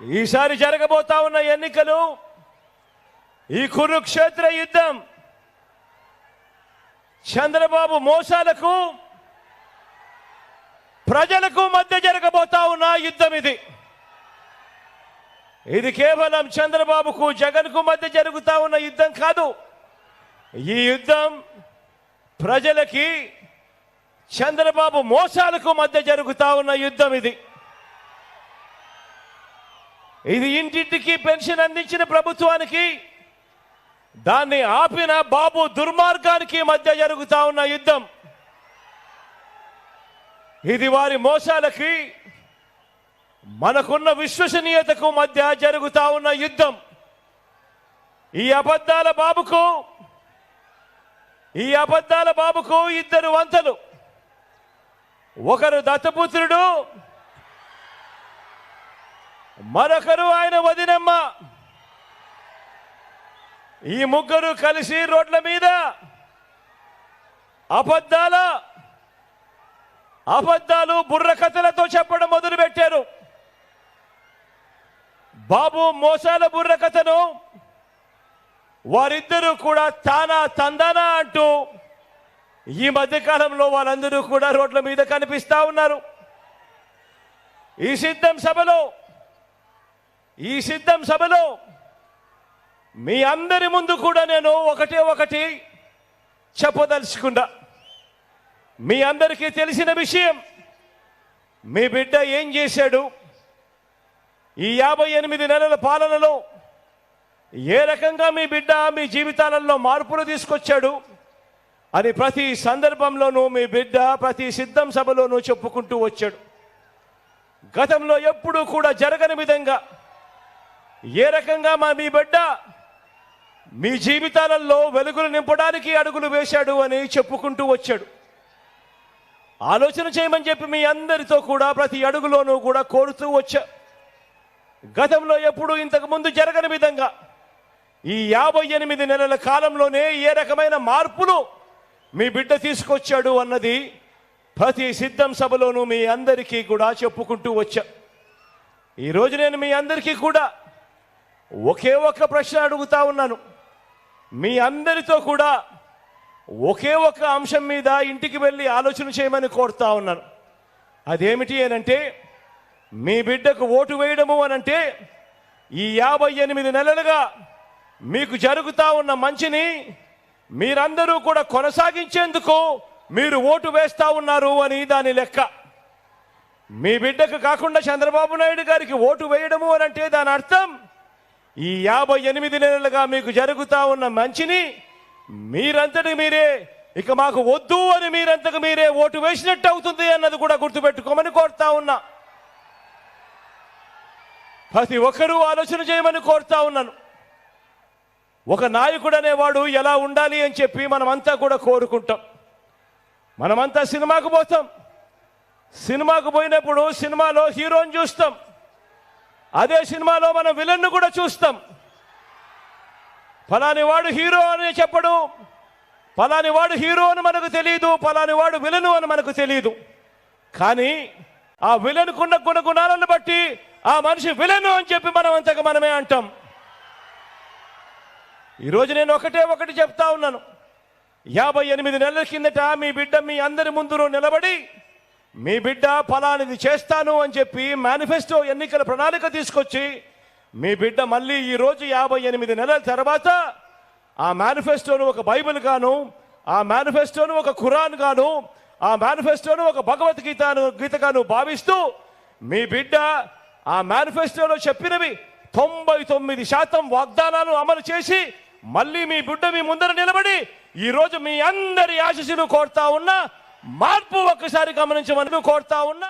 ఈసారి జరగబోతా ఉన్న ఎన్నికలు ఈ కురుక్షేత్ర యుద్ధం చంద్రబాబు మోసాలకు ప్రజలకు మధ్య జరగబోతా ఉన్న యుద్ధం ఇది. ఇది కేవలం చంద్రబాబుకు జగన్కు మధ్య జరుగుతా ఉన్న యుద్ధం కాదు. ఈ యుద్ధం ప్రజలకి చంద్రబాబు మోసాలకు మధ్య జరుగుతా ఉన్న యుద్ధం ఇది. ఇది ఇంటింటికి పెన్షన్ అందించిన ప్రభుత్వానికి దాన్ని ఆపిన బాబు దుర్మార్గానికి మధ్య జరుగుతా ఉన్న యుద్ధం. ఇది వారి మోసాలకి మనకున్న విశ్వసనీయతకు మధ్య జరుగుతా ఉన్న యుద్ధం. ఈ అబద్ధాల బాబుకు ఈ అబద్ధాల బాబుకు ఇద్దరు వంతలు. ఒకరు దత్తపుత్రుడు మరొకరు ఆయన వదినమ్మ. ఈ ముగ్గురు కలిసి రోడ్ల మీద అబద్ధాల అబద్ధాలు బుర్ర కథలతో చెప్పడం మొదలుపెట్టారు. బాబు మోసాల బుర్ర కథను వారిద్దరూ కూడా తానా తందానా అంటూ ఈ మధ్యకాలంలో వాళ్ళందరూ కూడా రోడ్ల మీద కనిపిస్తా ఉన్నారు. ఈ సిద్ధం సభలో ఈ సిద్ధం సభలో మీ అందరి ముందు కూడా నేను ఒకటే ఒకటి చెప్పదలుచుకున్నా. మీ అందరికీ తెలిసిన విషయం మీ బిడ్డ ఏం చేశాడు? ఈ యాభై ఎనిమిది నెలల పాలనలో ఏ రకంగా మీ బిడ్డ మీ జీవితాలలో మార్పులు తీసుకొచ్చాడు అని ప్రతి సందర్భంలోనూ మీ బిడ్డ ప్రతి సిద్ధం సభలోనూ చెప్పుకుంటూ వచ్చాడు. గతంలో ఎప్పుడూ కూడా జరగని విధంగా ఏ రకంగా మా మీ బిడ్డ మీ జీవితాలలో వెలుగులు నింపడానికి అడుగులు వేశాడు అని చెప్పుకుంటూ వచ్చాడు. ఆలోచన చేయమని చెప్పి మీ అందరితో కూడా ప్రతి అడుగులోనూ కూడా కోరుతూ వచ్చా. గతంలో ఎప్పుడు ఇంతకుముందు జరగని విధంగా ఈ యాభై ఎనిమిది నెలల కాలంలోనే ఏ రకమైన మార్పులు మీ బిడ్డ తీసుకొచ్చాడు అన్నది ప్రతి సిద్ధం సభలోనూ మీ అందరికీ కూడా చెప్పుకుంటూ వచ్చా. ఈరోజు నేను మీ అందరికీ కూడా ఒకే ఒక ప్రశ్న అడుగుతా ఉన్నాను. మీ అందరితో కూడా ఒకే ఒక అంశం మీద ఇంటికి వెళ్ళి ఆలోచన చేయమని కోరుతా ఉన్నాను. అదేమిటి అనంటే మీ బిడ్డకు ఓటు వేయడము అనంటే ఈ యాభై ఎనిమిది నెలలుగా మీకు జరుగుతా ఉన్న మంచిని మీరందరూ కూడా కొనసాగించేందుకు మీరు ఓటు వేస్తా ఉన్నారు అని దాని లెక్క. మీ బిడ్డకు కాకుండా చంద్రబాబు నాయుడు గారికి ఓటు వేయడము అనంటే దాని అర్థం ఈ యాభై ఎనిమిది నెలలుగా మీకు జరుగుతా ఉన్న మంచిని మీరంతటి మీరే ఇక మాకు వద్దు అని మీరంతకు మీరే ఓటు వేసినట్టు అవుతుంది అన్నది కూడా గుర్తుపెట్టుకోమని కోరుతా ఉన్నా. ప్రతి ఒక్కరూ ఆలోచన చేయమని కోరుతా ఉన్నాను. ఒక నాయకుడు అనేవాడు ఎలా ఉండాలి అని చెప్పి మనమంతా కూడా కోరుకుంటాం. మనమంతా సినిమాకు పోతాం. సినిమాకు పోయినప్పుడు సినిమాలో హీరోని చూస్తాం. అదే సినిమాలో మనం విలన్ను కూడా చూస్తాం. ఫలాని వాడు హీరో అని చెప్పడు. ఫలాని వాడు హీరో అని మనకు తెలియదు ఫలాని వాడు విలను అని మనకు తెలియదు కానీ ఆ విలన్కున్న గుణగుణాలను బట్టి ఆ మనిషి విలను అని చెప్పి మనం అంతగా మనమే అంటాం. ఈరోజు నేను ఒకటే ఒకటి చెప్తా ఉన్నాను. యాభై ఎనిమిది నెలల కిందట మీ బిడ్డ మీ అందరి ముందు నిలబడి మీ బిడ్డ ఫలానిది చేస్తాను అని చెప్పి మేనిఫెస్టో ఎన్నికల ప్రణాళిక తీసుకొచ్చి మీ బిడ్డ మళ్ళీ ఈ రోజు యాభై ఎనిమిది నెలల తర్వాత ఆ మేనిఫెస్టోను ఒక బైబిల్ గాను ఆ మేనిఫెస్టోను ఒక ఖురాన్ గాను ఆ మేనిఫెస్టోను ఒక భగవద్గీతను గీతగాను భావిస్తూ మీ బిడ్డ ఆ మేనిఫెస్టోలో చెప్పినవి తొంభై తొమ్మిది శాతం వాగ్దానాలు అమలు చేసి మళ్ళీ మీ బిడ్డ మీ ముందర నిలబడి ఈరోజు మీ అందరి ఆశీస్సులు కోరుతా ఉన్నా మార్పు ఒక్కసారి గమనించమని కోరుతా ఉన్నా.